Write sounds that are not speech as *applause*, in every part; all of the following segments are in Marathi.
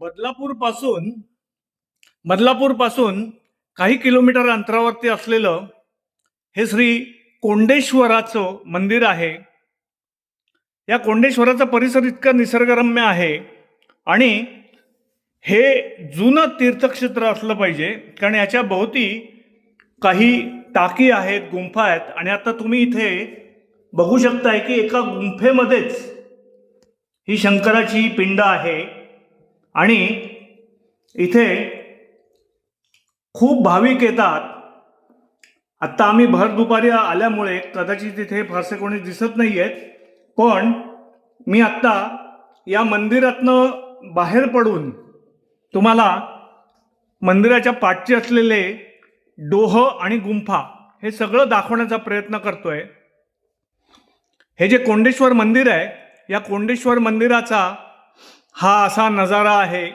बदलापूरपासून बदलापूरपासून काही किलोमीटर अंतरावरती असलेलं हे श्री कोंडेश्वराचं मंदिर आहे. या कोंडेश्वराचा परिसर इतका निसर्गरम्य आहे आणि हे जुनं तीर्थक्षेत्र असलं पाहिजे कारण याच्या भोवती काही टाकी आहेत गुंफा आहेत आणि आता तुम्ही इथे बघू शकताय की एका गुंफेमध्येच ही शंकराची पिंड आहे. आणि इथे खूप भाविक येतात. आत्ता आम्ही भर दुपारी आल्यामुळे कदाचित इथे फारसे कोणी दिसत नाही आहेत पण मी आत्ता या मंदिरातनं बाहेर पडून तुम्हाला मंदिराच्या पाठचे असलेले डोह आणि गुंफा हे सगळं दाखवण्याचा प्रयत्न करतोय. हे जे कोंडेश्वर मंदिर आहे या कोंडेश्वर मंदिराचा हा असा नजारा आहे.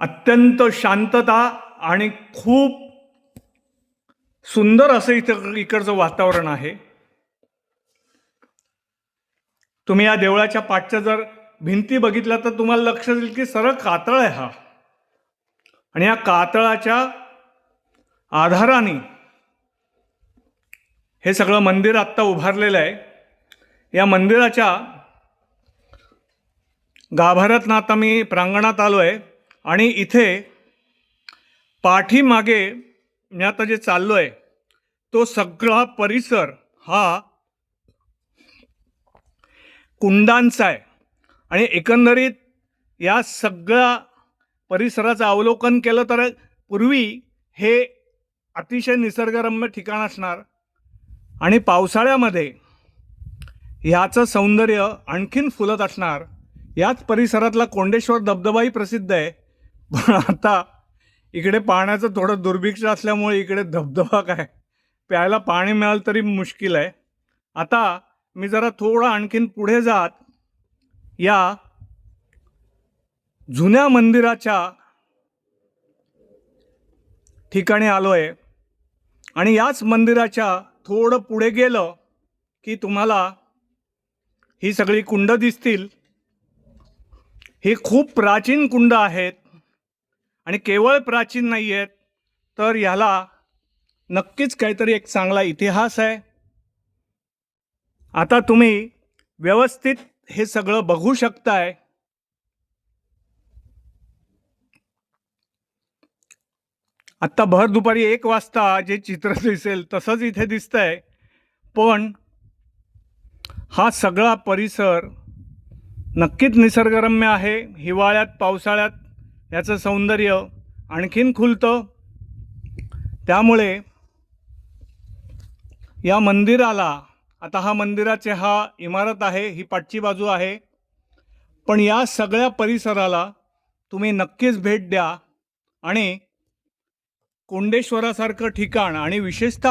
अत्यंत शांतता आणि खूप सुंदर असं इथं इकडचं वातावरण आहे. तुम्ही या देवळाच्या पाठच्या जर भिंती बघितल्या तर तुम्हाला लक्ष येईल की सरळ कातळ आहे हा. आणि या कातळाच्या आधाराने हे सगळं मंदिर आत्ता उभारलेलं आहे. या मंदिराच्या गाभाऱ्यातनं आता मी प्रांगणात आलो आहे आणि इथे पाठीमागे मी आता जे चाललो आहे तो सगळा परिसर हा कुंडांचा आहे. आणि एकंदरीत या सगळ्या परिसराचं अवलोकन केलं तर पूर्वी हे अतिशय निसर्गरम्य ठिकाण असणार. आणि पावसाळ्यामध्ये ह्याचं सौंदर्य आणखीन फुलत असणार. याच परिसरातला कोंडेश्वर धबधबाही प्रसिद्ध आहे. पण आता इकडे पाण्याचं थोडं दुर्भिक्ष असल्यामुळे इकडे धबधबा काय प्यायला पाणी मिळालं तरी मुश्किल आहे. आता मी जरा थोडं आणखीन पुढे जात. या जुन्या मंदिराच्या ठिकाणी आलो आहे आणि याच मंदिराच्या थोडं पुढे गेलं की तुम्हाला ही सगळी कुंड दिसतील. ही खूप प्राचीन कुंड आहेत आणि केवळ प्राचीन नाही आहेत तर ह्याला नक्कीच काहीतरी एक चांगला इतिहास आहे. आता तुम्ही व्यवस्थित हे सगळं बघू शकताय. आत्ता भर दुपारी एक वाजता जे चित्र *laughs* दिसेल तसंच इथे दिसतंय. पण हा सगळा परिसर नक्कीच निसर्गरम्य आहे. हिवाळ्यात पावसाळ्यात याचं सौंदर्य आणखीन खुलतं. त्यामुळे या मंदिराला आता हा मंदिराचे हा इमारत आहे ही पाठची बाजू आहे. पण या सगळ्या परिसराला तुम्ही नक्कीच भेट द्या आणि कोंडेश्वरासारखं ठिकाण आणि विशेषत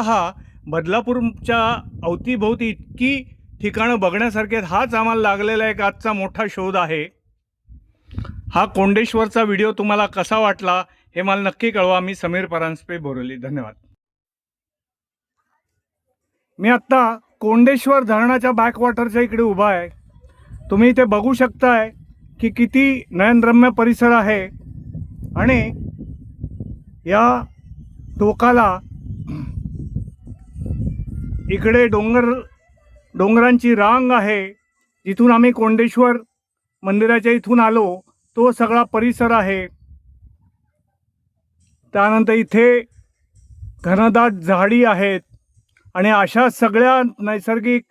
बदलापूरच्या अवतीभोवती इतकी ठिकाणं बघण्यासारखे हाच आम्हाला लागलेला एक आजचा मोठा शोध आहे. हा कोंडेश्वरचा व्हिडिओ तुम्हाला कसा वाटला हे मला नक्की कळवा. मी समीर परांजपे बोरवली धन्यवाद. मी आत्ता कोंडेश्वर धरणाच्या बॅकवॉटरच्या इकडे उभा आहे. तुम्ही इथे बघू शकताय की किती नयनरम्य परिसर आहे. आणि या टोकाला इकडे डोंगर डोंगरांची रांग आहे. जिथून आम्ही कोंडेश्वर मंदिराच्या इथून आलो तो सगळा परिसर आहे. त्यानंतर इथे घनदाट झाडी आहेत. आणि अशा सगळ्या नैसर्गिक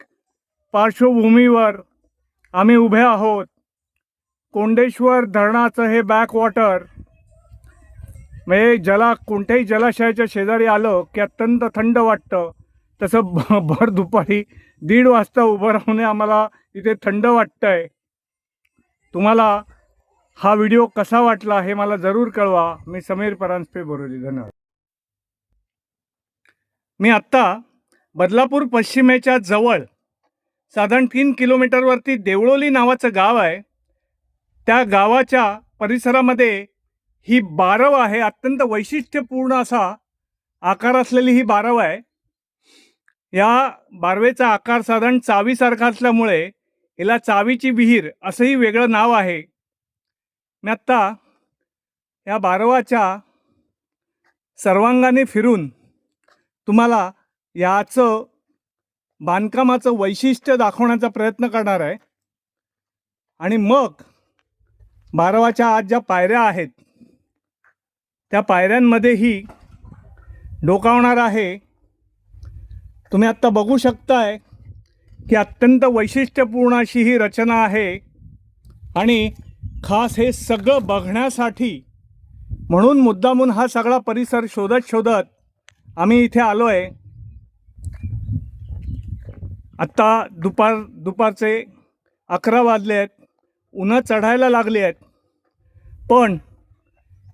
पार्श्वभूमीवर आम्ही उभे आहोत. कोंडेश्वर धरणाचं हे बॅकवॉटर म्हणजे जला कोणत्याही जलाशयाच्या शेजारी आलं की अत्यंत थंड वाटतं तसं भर दुपारी दीड वाजता उभं राहून आम्हाला इथे थंड वाटतं आहे तुम्हाला हा व्हिडिओ कसा वाटला हे मला जरूर कळवा. मी समीर परांजपे बोरवली धन्यवाद. मी आत्ता बदलापूर पश्चिमेच्या जवळ साधारण तीन किलोमीटरवरती देवळोली नावाचं गाव आहे. त्या गावाच्या परिसरामध्ये ही बारव आहे अत्यंत वैशिष्ट्यपूर्ण असा आकार असलेली ही बारव आहे. या बारवेचा आकार साधारण चावीसारखा असल्यामुळे हिला चावीची विहीर असंही वेगळं नाव आहे. मी आत्ता या बारवाच्या सर्वांगाने फिरून तुम्हाला याचं बांधकामाचं वैशिष्ट्य दाखवण्याचा प्रयत्न करणार आहे. आणि मग बारवाच्या आज ज्या पायऱ्या आहेत त्या पायऱ्यांमध्येही डोकावणार आहे. तुम्ही आत्ता बघू शकताय की अत्यंत वैशिष्ट्यपूर्ण अशी ही रचना आहे. आणि खास हे सगळं बघण्यासाठी म्हणून मुद्दामून हा सगळा परिसर शोधत शोधत आम्ही इथे आलो आहे आत्ता दुपार दुपारचे अकरा वाजले आहेत उन्हं चढायला लागली आहेत पण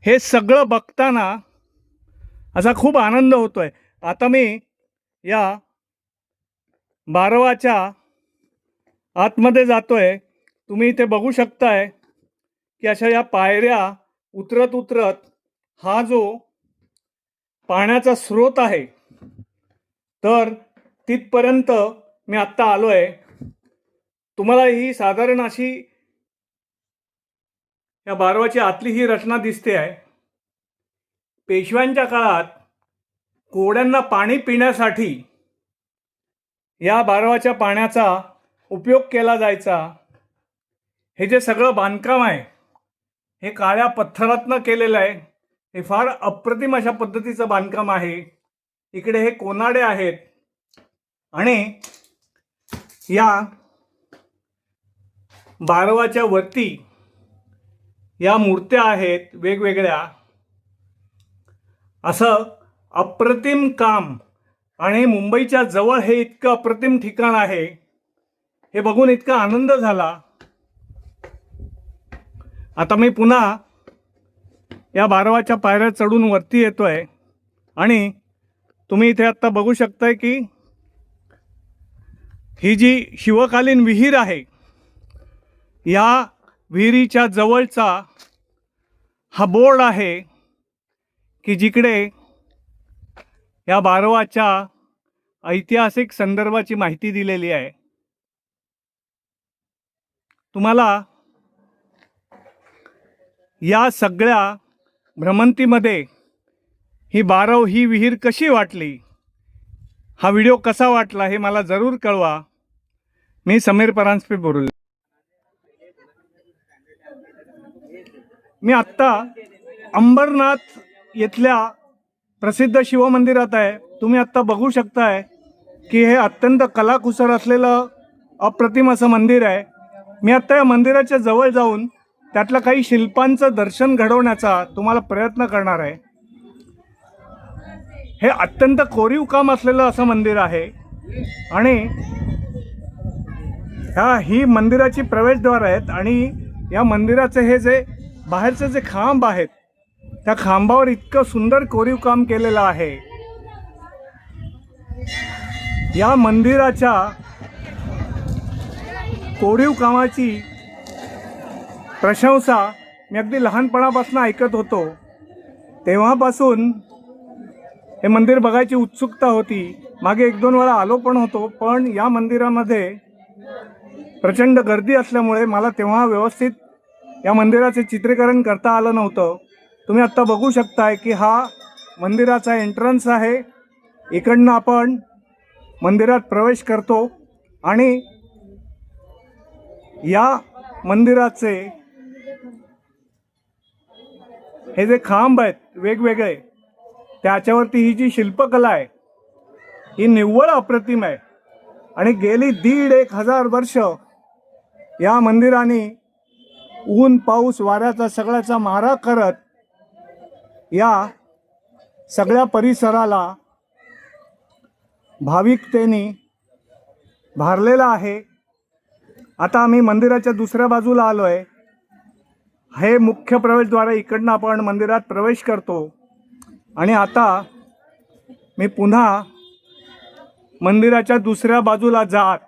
हे सगळं बघताना असा खूप आनंद होतो आहे आता मी या बारवाच्या आतमध्ये जातो आहे तुम्ही इथे बघू शकताय की अशा या पायऱ्या उतरत उतरत हा जो पाण्याचा स्रोत आहे तर तिथपर्यंत मी आत्ता आलो आहे तुम्हाला ही साधारण अशी या बारवाची आतली ही रचना दिसते आहे. पेशव्यांच्या काळात कोड्यांना पाणी पिण्यासाठी या बारवाच्या पाण्याचा उपयोग केला जायचा. हे जे सगळं बांधकाम आहे हे काळ्या पत्थरातनं केलेलं आहे. हे फार अप्रतिम अशा पद्धतीचं बांधकाम आहे. इकडे हे कोनाडे आहेत. आणि या बारवाच्या वरती या मूर्त्या आहेत वेगवेगळ्या. असं अप्रतिम काम आणि मुंबईच्या जवळ हे इतकं अप्रतिम ठिकाण आहे हे बघून इतका आनंद झाला. आता मी पुन्हा या बारवाच्या पायऱ्या चढून वरती येतो आहे आणि तुम्ही इथे आत्ता बघू शकताय की ही जी शिवकालीन विहीर आहे या विहिरीच्या जवळचा हा बोर्ड आहे की जिकडे या बारवाच्या ऐतिहासिक संदर्भाची माहिती दिलेली आहे. तुम्हाला या सगळ्या भ्रमंतीमध्ये ही बारव ही विहीर कशी वाटली? हा व्हिडिओ कसा वाटला हे मला जरूर कळवा. मी समीर परांजपे बोलू मी आत्ता अंबरनाथ येथल्या प्रसिद्ध शिवमंदिरात आहे. तुम्ही आत्ता बघू शकताय की हे अत्यंत कलाकुसर असलेलं अप्रतिम असं मंदिर आहे. मी आत्ता या मंदिराच्या जवळ जाऊन त्यातल्या काही शिल्पांचं दर्शन घडवण्याचा तुम्हाला प्रयत्न करणार आहे. हे अत्यंत कोरीव काम असलेलं असं मंदिर आहे. आणि ह्या ही मंदिराची प्रवेशद्वार आहेत आणि या मंदिराचे हे जे बाहेरचे जे खांब आहेत त्या खांबावर इतकं सुंदर कोरीव काम केलेलं आहे. या मंदिराच्या कोरीव कामाची प्रशंसा मी अगदी लहानपणापासून ऐकत होतो. तेव्हापासून हे मंदिर बघायची उत्सुकता होती. मागे एक दोन वेळा आलो पण होतो पण या मंदिरामध्ये प्रचंड गर्दी असल्यामुळे मला तेव्हा व्यवस्थित या मंदिराचे चित्रीकरण करता आलं नव्हतं. तुम्ही आत्ता बघू शकताय की हा मंदिराचा एंट्रन्स आहे. इकडनं आपण मंदिरात प्रवेश करतो आणि या मंदिराचे हे जे खांब आहेत वेगवेगळे त्याच्यावरती ही जी शिल्पकला आहे ही निव्वळ अप्रतिम आहे. आणि गेली दीड एक हजार वर्ष या मंदिराने ऊन पाऊस वाऱ्याचा सगळ्याचा मारा करत या सगळ्या परिसराला भाविकतेने भारलेला आहे. आता आम्ही मंदिराच्या दुसऱ्या बाजूला आलो आहे हे मुख्य प्रवेशद्वारे इकडनं आपण मंदिरात प्रवेश करतो. आणि आता मी पुन्हा मंदिराच्या दुसऱ्या बाजूला जात.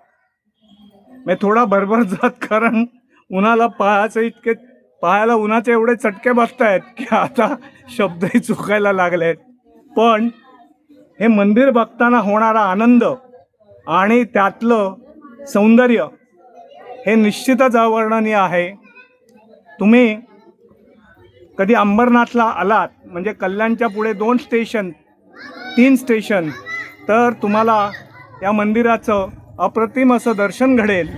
मी थोडा भरभर जात कारण उन्हाला पायाचं इतके पायाला उन्हाचे एवढे चटके बसत आहेत की आता शब्दही चुकायला लागले आहेत पण हे मंदिर बघताना होणारा आनंद आणि त्यातलं सौंदर्य हे निश्चितच अवर्णनीय आहे. तुम्ही कधी अंबरनाथला आलात म्हणजे कल्याणच्या पुढे दोन स्टेशन तीन स्टेशन तर तुम्हाला या मंदिराचं अप्रतिम असं दर्शन घडेल.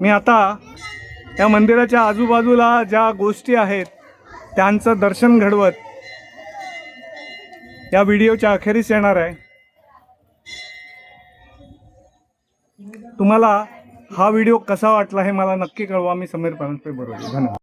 मी आता या मंदिराच्या आजूबाजूला ज्या गोष्टी आहेत त्यांचं दर्शन घडवत या व्हिडिओच्या अखेरीस येणार आहे. तुम्हाला हा व्हिडिओ कसा वाटला हे मला नक्की कळवा. मी समीर परांजपे बरोबर धन्यवाद.